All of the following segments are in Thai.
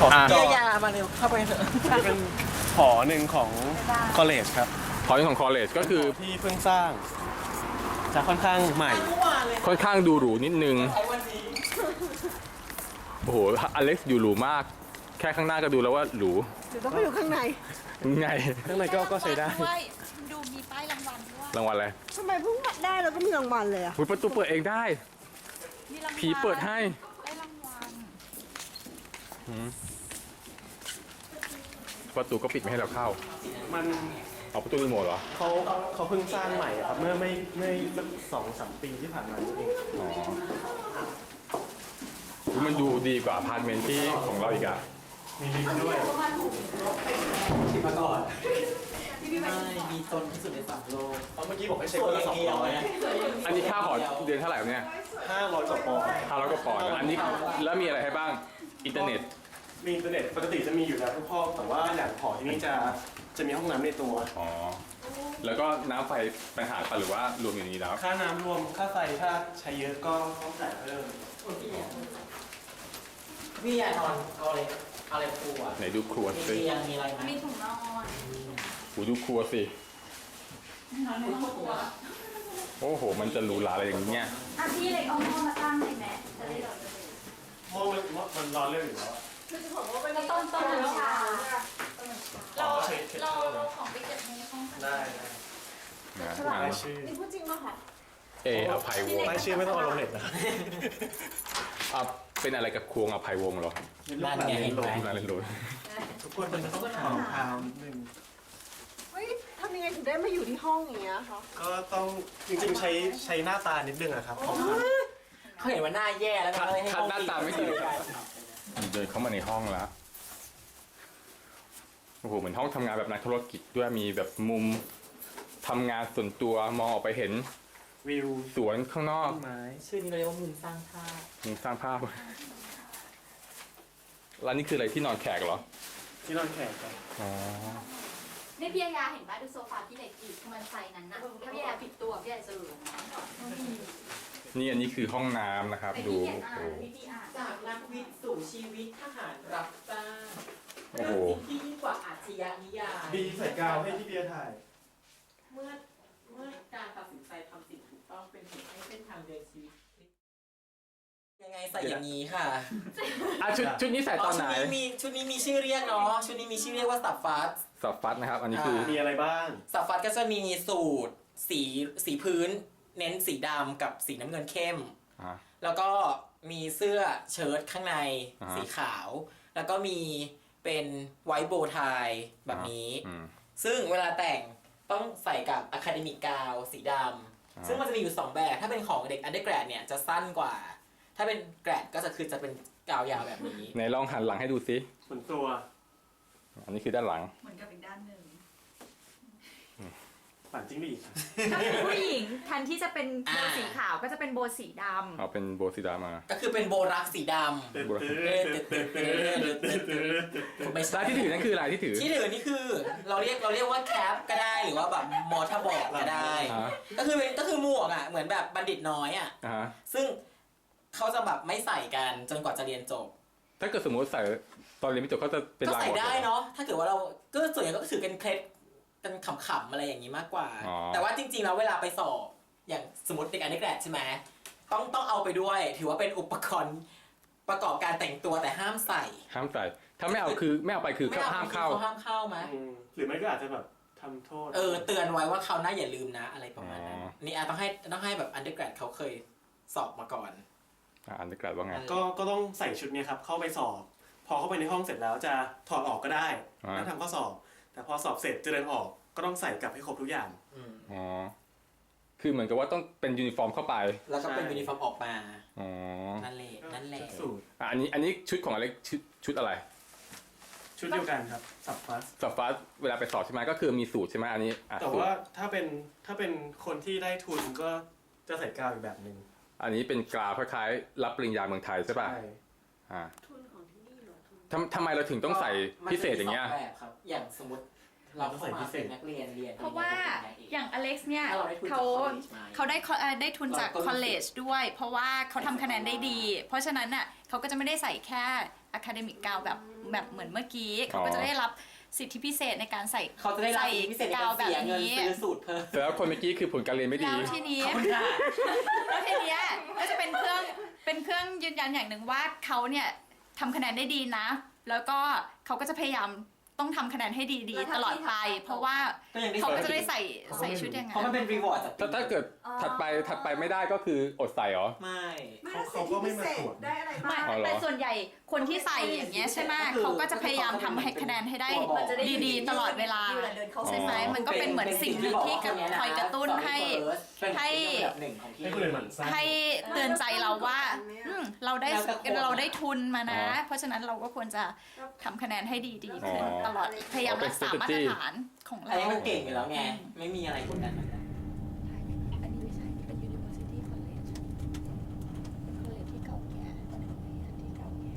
ขออะจเยีอยวยามาเร็วเข้าไปเถอะเป็นหอหนึ่งของ college ครับพอยของคอเลจก็คือที่เพิ่งสร้าง จะค่อนข้างใหม่เมื่อวานเลยค่อนข้างดูหรูนิดนึงใช้วันนี้โอ้โห อเล็กซ์อยู่หรูมาก แค่ข้างหน้าก็ดูแล้วว่าหรูเดี๋ยวต้องไปอยู่ข้างในไงข้างในก็ก็ใช้ได้ด้ วยดูมีป้ายรางวัลด้วยรางวัลอะไรทำไมเพิ่งได้แล้วก็มีรางวัลเลยอะอุ๊ยประตูเปิดเองได้ มีรางวัลผีเปิดให้ ได้รางวัล ประตูก็ปิดไม่ให้เราเข้ามันเอาประตูรีโมทเหรอ เขาเขาเพิ่งสร้างใหม่อะครับ เมื่อไม่ไม่สักสองสามปีที่ผ่านมานี่เองอ๋ออุ๊ยมันดูดีกว่าอพาร์ตเมนต์ที่ของเราอีกอะมีลิฟต์ด้วยที่มาก่อนไม่มีจนที่สุดในสามโลกเอาเมื่อกี้บอกให้สเช็ควยคนอละย่าสองงเดียวร้อยนะอันนี้ค่าหอเดือนเท่าไหร่วะเนี่ยห้าร้อยกว่าปอนด์ห้าร้อยกว่าปอนด์นะอันนี้แล้วมีอะไรให้บ้าง อินเทอร์เน็ต มีอินเทอร์เน็ตปกติจะมีอยู่แล้วทุกห้องแต่ว่าอย่างหอที่นี่จะจะมีห้องน้ำในตัว อ๋อ แล้วก็น้ำไฟไปหารกันหรือว่ารวมอยู่ในนี้แล้ว ค่าน้ำรวมค่าไฟถ้าใช้เยอะก็ต้องจ่ายเพิ่มพี่ยานอนเอาอะไรเอาอะไรปูอะไหนดูครัวมีสิเตียงมีอะไรไหมมีถุงนอนหูดูครัวสิ นอนในห้องครัวโอ้โห มันจะหรูหราอะไรอย่างเงี้ย อะพี่เล็กเอาหม้อมาตั้งเลยแม่จะได้หลอดหม้อมันหม้อมันร้อนเร็วอยู่แล้วอะ ก็ต้นต้นน้ำชาเรา อ๋อเช็คเช็ค เราเราของไปเก็บในห้อง ได้ ได้นะรายชื่อ นี่พูดจริงป่ะคะเออภัยวงศ์รายชื่อไม่ต้องเอาลงเน็ตนะอะเป็นอะไรกับควงอภัยวงศ์เหรอนั่นไงเห็นไหมน่าเล่นโดนทุกคนมันต้องข่าวข่าวนิดนึงเฮ้ยทำยังไงถึงได้มาอยู่ที่ห้องอย่างเงี้ยคะก็ต้องจริงๆใช้ใช้หน้าตานิดนึงอะครับของมันเขาเห็นว่าหน้าแย่แล้วก็เลยให้คัดหน้าตาไม่ดีเดินเข้ามาในห้องแล้วโอ้โหเหมือนห้องทำงานแบบนักธุรกิจด้วยมีแบบมุม ทำงานส่วนตัวมองออกไปเห็นวิวสวนข้างนอกต้นไม้ชื่อนี้เราเรียกว่ามุมสร้างภาพมุมสร้างภาพแล้วนี่คืออะไรที่นอนแขกเหรอที่นอนแขกครับอ๋อนี่พี่ยาเห็นป่ะดูโซฟาพี่เล็กอีกมันใส่นั้นนะถ้าพี่ยาผิดตัวพี่ยาจะหลุดนี่อันนี้คือห้องน้ำนะครับไปดูพี่เขียนโอ้อ่านโหพี่พี่อ่านจากนักวิทย์สู่ชีวิตทหารรับจ้างโอ้โหสิ่งที่ยิ่งกว่าอาชญานิยายบีใส่กาวให้พี่เบียร์ถ่าย เมื่อเมื่อการตัดสินใจทำสิ่งถูกต้องเป็นเหตุให้เส้นทางเดินชีวิตยังไงใส่อย่างนี้ค่ะอะชุดชุดนี้ใส่ตอนไหนชุดนี้มีชุดนี้มีชื่อเรียกเนาะชุดนี้มีชื่อเรียกว่าสับฟัสสับฟัดนะครับ อันนี้คือมีอะไรบ้าง สับฟัสก็จะมีสูตร สีสีพื้น เน้นสีดำกับสีน้ำเงินเข้ม อ่าแล้วก็มีเสื้อเชิ้ตข้างในอ่าฮะ สีขาว แล้วก็มีเป็นไวท์โบว์ไทแบบนี้ อืมซึ่งเวลาแต่ง ต้องใส่กับอะคาเดมิกกาวสีดอ่าำซึ่งมันจะมีอยู่2แบบ ถ้าเป็นของเด็กอันเดอร์แกรดเนี่ยจะสั้นกว่า ถ้าเป็นแกรดก็จะคือจะเป็นกาวยาวแบบนี้ไหนลองหันหลังให้ดูสิส่วนตัว อันนี้คือด้านหลัง เหมือนกับอีกด้านหนึ่ง ฝันจิ้งหรีดครับถ้าเป็นผู้หญิงแทนที่จะเป็นโบอ่าสีขาวก็จะเป็นโบสีดำเอาเป็นโบซิดามา ก็คือเป็นโบรักสีดตื่นบัวตื่นตื่นตื่นตื่นตื่นตื่นตื่นำไม่ใช่ลายที่ถือนั่นคืออะไรที่ถือที่ถือนี่คือ เราเรียกเราเรียกว่าแคปก็ได้หรือว่าแบบมอเตอร์บอร์ดก็ได้ อ่าก็คือเป็นก็คือหมวกอะเหมือนแบบบัณฑิตน้อยอะอ่าฮะซึ่งเขาจะแบบไม่ใส่กันจนกว่าจะเรียนจบ ถ้าเกิดสมมติใส่ตอนเรียนไม่จบก็จะเป็นก็ลายใส่หมดได้เลยเนาะถ้าเกิดว่าเราก็ส่วนใหญ่ก็ถือเป็นเคล็ด เป็นขำๆอะไรอย่างนี้มากกว่า อ๋อ แต่ว่าจริงๆแล้วเวลาไปสอบอย่างสมมติเด็กอันนี้แกรดใช่ไหมต้องต้องเอาไปด้วย ถือว่าเป็นอุปกรณ์ประกอบการแต่งตัวแต่ห้ามใส่ห้ามใส่ถ้าไม่เอาคือไม่เอาไปคือไม่เอาห้ามเข้าเขาห้ามเข้าไหมอืมหรือไม่ก็อาจจะแบบทำโทษเออเตือนไว้ว่าเขาวหน่าอย่าลืมนะอะไรประมาณนั้นอ๋อ นี่อาจต้องให้ต้องให้แบบอันเดอร์แกรดเขาเคยสอบมาก่อน อ่าอันนี้กลัดว่าไง ก็ก็ต้องใส่ชุดเนี้ยครับ เข้าไปสอบ พอเข้าไปในห้องเสร็จแล้วจะถอดออกก็ได้อ่าแล้วทำข้อสอบ แต่พอสอบเสร็จจะเดินออก ก็ต้องใส่กลับให้ครบทุกอย่าง อืมอ๋อ คือเหมือนกับว่าต้องเป็นยูนิฟอร์มเข้าไปแล้วก็เป็นใช่ ยูนิฟอร์มออกมา อ๋อนั่นแหละ นั่นแหละ ชุดสูทอะอันนี้อันนี้ชุดของอะไรชุดชุดอะไรชุดเดียวกันครับสับฟัส สับฟ้าเวลาไปสอบใช่ไหมก็คือมีสูตรใช่ไหมอันนี้อะแต่สูตรว่าถ้าเป็นถ้าเป็นคนที่ได้ทุนก็จะใส่กาวอีกแบบหนึ่งอันนี้เป็นกราวคล้ายๆรับปริญญาเมืองไทยใช่ป่ะอ่าทุนของที่นี่เหรอทุนทำทำไมเราถึงต้องใส่พิเศษอย่างเงี้ย มันจะมีสแบบครับ อย่างสมมติ เราเข้ามาเป็นนักเรียนเรียนเพราะว่าอย่างอเล็กซ์เนี่ยถ้าเราได้ทุนจาก เขา college มา เขาได้ co- เอ่อได้ทุนจากเราก็รู้สึกคอลเลจด้วย เพราะว่าเขาทำคะแนนได้ดี เพราะฉะนั้นน่ะเขาเขาก็จะไม่ได้ใส่แค่ academic gown แบบแบบเหมือนเมื่อกี้ เขาก็จะได้รับสิทธิพิเศษในการใส่เขาจะได้รับใส่สิทธิพิเศษในกากาวรแบเสีบยเงินนี้ซื้อสูตรเพิ่มแต่แล้วคนเมื่อกี้คือผลการเรียนไม่ดี แล้วทีนี้ ขอบคุณค่ะ แล้วทีเนี้ยก็จะเป็นเครื่องเป็นเครื่องยืนยันอย่างหนึ่งว่าเขาเนี่ยทำคะแนนได้ดีนะ แล้วก็เขาก็จะพยายาม ต้องทำคะแนนให้ดีๆ ตลอดไป เพราะว่าก็ยังได้เขาก็ใส่จะได้ใส่ใส่ชุดอย่างเพราะนั้มันนเป็นรีวอร์ดจากถ้าถ้าเกิดถัดไปถัดไปไม่ได้ก็คืออดใส่เหรอ ไม่ ไม่แล้วสิทธิพิเศษได้อะไรบ้าง อ๋อเหรอ แต่ส่วนใหญ่คนที่ใส่อย่างเงี้ยใช่ไหมก็คือเขาก็จะพยายามทำให้คะแนนให้ได้มันจะได้ ดีๆ ตลอดเวลาเวลาเดินเข้า ใช่ไหมมันก็เป็นเหมือนสิ่งหนึ่งที่กระคอยกระตุ้นให้ ให้ให้คนอื่นหมั่นไส้ ให้เตือนใจเราว่าเนี่ยอืมเราได้แล้วแต่คน เราได้ทุนมานะอ๋อเพราะฉะนั้นเราก็ควรจะทำคะแนนให้ดีๆขึ้นอ๋อตลอดพยายามรักษาเป็นมาตร strategy ฐานของอันเรานี้มันเก่งอยู่แล้วไง ไม่มีอะไรกดดันมันอันนี้ไม่ใช่เป็น University College เป็น college ที่เก่าแก่ที่เก่าแก่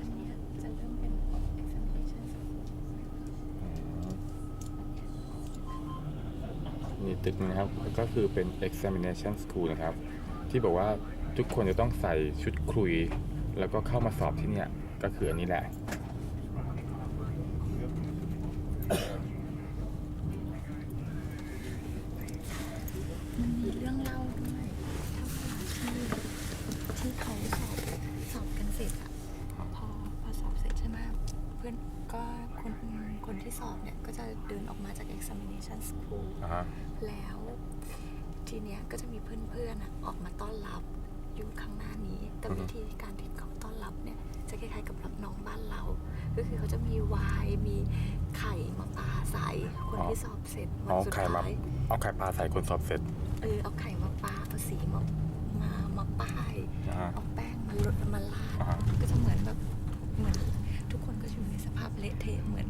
อันเนี้ยจะเริ่มเป็น examination นี่ ตึกนึงนะครับ ก็คือเป็น examination school นะครับ ที่บอกว่าทุกคนจะต้องใส่ชุดคลุย แล้วก็เข้ามาสอบที่เนี่ย ก็คืออันนี้แหละ มันมีเรื่องเล่าด้วยถ้าเวลาที่ที่เขาสอบสอบกันเสร็จอะพอพอสอบเสร็จใช่ไหมเพื่อนก็คนคนที่สอบเนี่ย ก็จะเดินออกมาจาก examination school อ่าฮะ แล้วทีเนี้ยก็จะมีเพื่อนๆอะออกมาต้อนรับอยู่ข้างหน้านี้ แต่อือฮึวิธีการที่เขาต้อนรับเนี่ยจะคล้ายๆกับรับน้องบ้านเรา ก็คือเขาจะมีไวายมีไข่มาปาใส่คนที่สอบเสร็จวัเอานสุดไข่มาท้ายเอาไข่ปลาใส่คนสอบเสร็จ เออเอาไข่มาปาเอาสีมามามาป้ายอ่าฮะเอาแป้งมาลดมาลาดอ่าฮะก็จะเหมือนแบบเหมือนทุกคนก็อยู่ในสภาพเละเทะเหมือน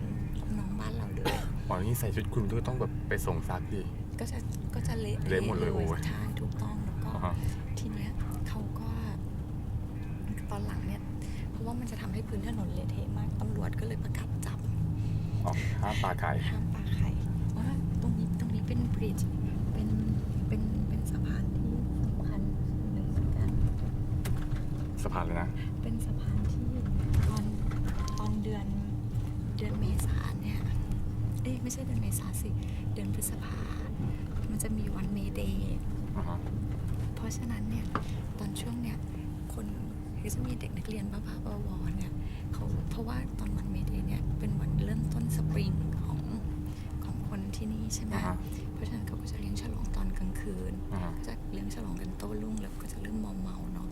น้องบ้านเราเลยอ๋อนี่ใส่ชุดคลุมก็ต้องแบบไปส่งซักดิ ก็จะก็จะเละเละหมดเลยโอ้ยใช่ถูกต้องแล้วก็อ่าฮะ ทีเนี้ยเขาก็ตอนหลังเนี่ย เพราะว่ามันจะทำให้พื้นถนนเละเทะมากตำรวจก็เลยประกาศจับ อ๋อห้ามปลาไข่ห้ามปาไข่ว่าตรงนี้ตรงนี้เป็นบริดจ์เป็นเป็นเป็นสะพานที่สำคัญหนึ่งเหมือนกัน สะพานเลยนะ เป็นสะพานที่ตอนตอนเดือนเดือนเมษาเนี่ย เอ้ยไม่ใช่เดือนเมษาสิ เดือนพฤษภา มันจะมีวันเมเดย์อ่าฮะเพราะฉะนั้นเนี่ยตอนช่วงเนี่ยคนคือจะมีเด็กนักเรียนบ้าๆบอๆเนี่ยเขาเพราะว่าตอนวันเมเดย์เนี่ยเป็นวันเริ่มต้นสปริงของของคนที่นี่ใช่ไหมอ่าฮะเพราะฉะนั้นเขาก็จะเลี้ยงฉลองตอนกลางคืน อ่าฮะ ก็จะเลี้ยงฉลองกันโต้รุ่งแล้วก็จะเริ่มเมาเมาๆเนาะ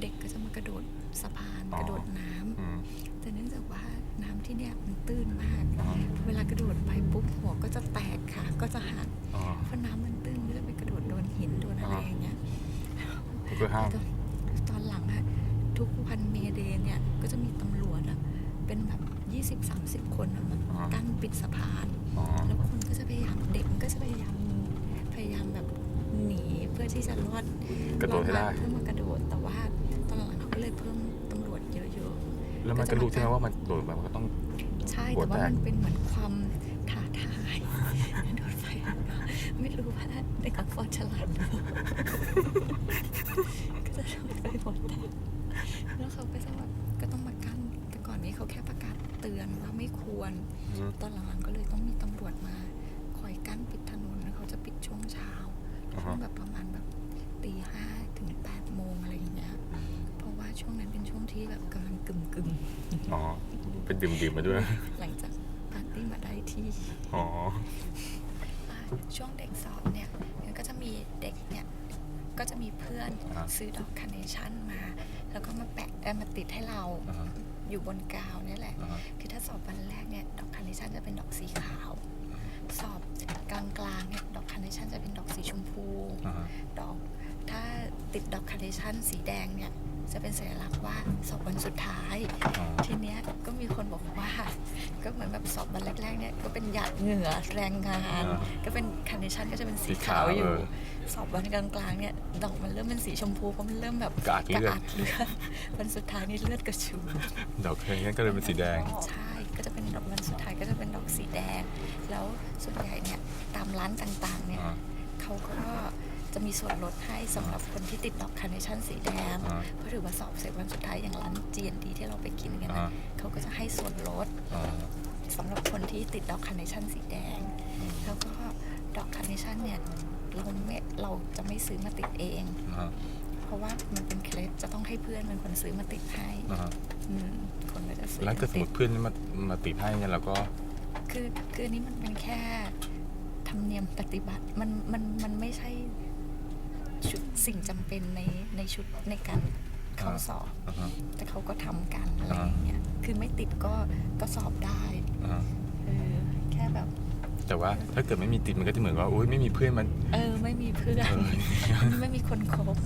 เด็กก็จะมากระโดดสะพานอ๋อ กระโดดน้ำอืม แต่เนื่องจากว่าน้ำที่เนี่ยมันตื้นมากอ่าฮะเวลากระโดดไปปุ๊บหัวก็จะแตกค่ะก็จะหัก พื่อห้ามแต่ตอนหลังอะทุกวันเมเดย์เนี่ย ก็จะมีตำรวจอะเป็นแบบ20-30คนอะมาอ่ากั้นปิดสะพาน อ๋อแล้วคนก็จะพยายามเด็กมันก็จะพยายามพยายามแบบหนีเพื่อที่จะรอดกระโดดให้ได้ รอมาเพื่อมากระโดดแต่ว่าตอนหลังเขาก็เลยเพิ่มตำรวจเยอะแล้วมันก็รู้ใช่ไหมว่ามันโดดไปมันก็ต้อง ๆใช่หัวแต่ว่าแตกมันเป็นเหมือนความท้าทายโดดไฟ ไม่รู้ว่าเด็กกับฟอร์ฉลาดหรือเปล่าก็จะโดดไปหมดแตกแล้วเขาก็จะแบบก็ต้องมากั้นแต่ก่อนนี้เขาแค่ประกาศเตือนว่าไม่ควรอืมตอนหลังๆก็เลยต้องมีตำรวจมาคอยกั้นปิดถนนแล้วเขาจะปิดช่วงเช้าอ่าช่วฮะงแบบประมาณแบบตีห้าถึงแปดโมงอะไรอย่างเงี้ยเพราะว่าช่วงนั้นเป็นช่วงที่แบบกำลังกึ่มกึ่มอ๋อเป็นดื่มๆมาด้วยๆหลังจากปาร์ตี้มาได้ที่อ๋ออ่า ช่วงเด็กสอบเนี่ยมันก็จะมีเด็กเนี่ยก็จะมีเพื่อนอ่า ซื้อดอกคาร์เนชั่นมา แล้วก็มาแปะเอ่อมาติดให้เราอ่าฮะอยู่บนกาวเนี่ยแหละ อ่าฮะคือถ้าสอบวันแรกเนี่ยดอกคาร์เนชั่นจะเป็นดอกสีขาว สอบกลางๆเนี่ยดอกคาร์เนชั่นจะเป็นดอกสีชมพู อ่าฮะดอกถ้าติดดอกคาร์เนชั่นสีแดงเนี่ย จะเป็นสัญลักษณ์ว่าสอบวันสุดท้ายอ๋อทีเนี้ยก็มีคนบอกว่า ก็เหมือนแบบสอบวันแรกๆเนี่ยก็เป็นหยาดเหงื่อแรงงาน อ่าก็เป็นคาร์เนชั่นก็จะเป็นสีสีขาขาววอยู่ เออสอบวันกลางๆเนี่ยดอกมันเริ่มเป็นสีชมพูเพราะมันเริ่มแบบกระอักเลือดเลือดวันสุดท้ายนี่เลือดกระชูดอกเคยงั้นก็เลยเป็นสีแดง ใช่ ก็จะเป็นดอกวันสุดท้ายก็จะเป็นดอกสีแดง แล้วส่วนใหญ่เนี่ยตามร้านต่างๆเนี่ยอ่า เขาก็ จะมีส่วนลดให้สำหรับคนที่ติดดอกคาร์เนชั่นสีแดงอ่าเพราะถือว่าสอบเสร็จวันสุดท้ายอย่างร้าน G&D ที่เราไปกินกันนะอ่า เขาก็จะให้ส่วนลดอ่าสำหรับคนที่ติดดอกคาร์เนชั่นสีแดงแล้วก็ดอกคาร์เนชั่นเนี่ยเราไม่เราจะไม่ซื้อมาติดเอง อ่าเพราะว่ามันเป็นเคล็ดจะต้องให้เพื่อนเป็นคนซื้อมาติดให้อ่าอืมคนก็จะซื้อแล้วถ้าสมมติดติเพื่อนมามาติดให้เนี่ยเราก็ คือคืออันนี้มันเป็นแค่ธรรมเนียมปฏิบัติมันมันมันไม่ใช่ ชุดสิ่งจำเป็นในในชุดในการเข้าอ่าสอบ อ่าฮะแต่เขาก็ทำกันอะไรอ่าอย่างเงี้ยคือไม่ติดก็ก็สอบได้อ่าเออแค่แบบแต่ว่าถ้าเกิดไม่มีติดมันก็จะเหมือนว่าโอ๊ยไม่มีเพื่อนมัน เออไม่มีเพื่อน เออ ไม่มีคนคบ